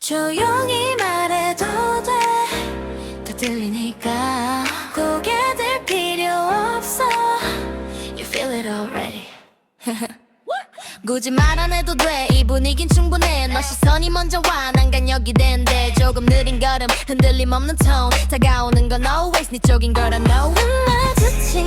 조용히 말해도 돼. 다 들리니까 고개 들 필요 없어. You feel it already. 굳이 말 안 해도 돼. 이 분위긴 충분해. 너 시선이 먼저 와 난 간역이 된대. 조금 느린 걸음 흔들림 없는 톤 다가오는 건 always 네 쪽인 걸 I know 마주친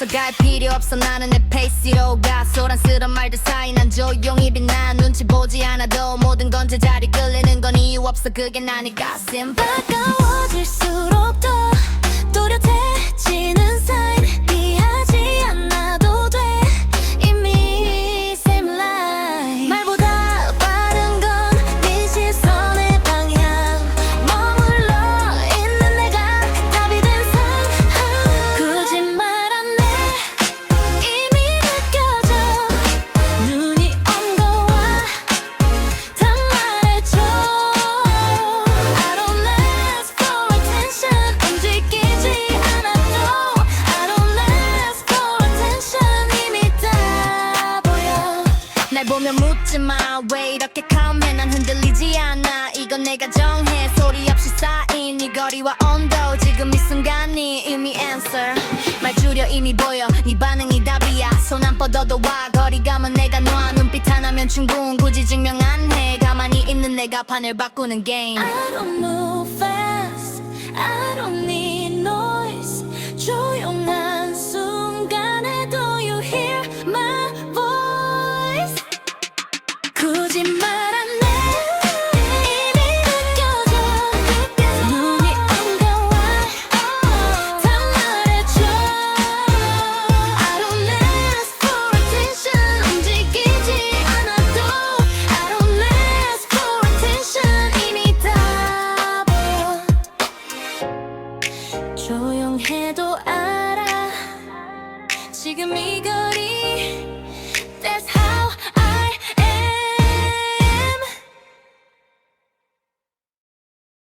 앞서갈 필요 없어. 나는 내 페이스로 가. 소란스런 말들 사이 난 조용히 빛나. 눈치 보지 않아도 모든 건 제자리 끌리는 건 이유 없어. 그게 나니까. 심 가까워질 수 보면 묻지 마 왜 이렇게 calm해? 난 흔들리지 않아. 이건 내가 정해. 소리 없이 쌓인 이 거리와 온도. 지금 이 순간이 이미 answer. 말 줄여 이미 보여. 네 반응이 답이야. 손 안 뻗어도 와. 거리 감은 내가 놔. 눈빛 하나면 충분. 굳이 증명 안 해. 가만히 있는 내가 판을 바꾸는 game. I don't move fast. I don't 보여 조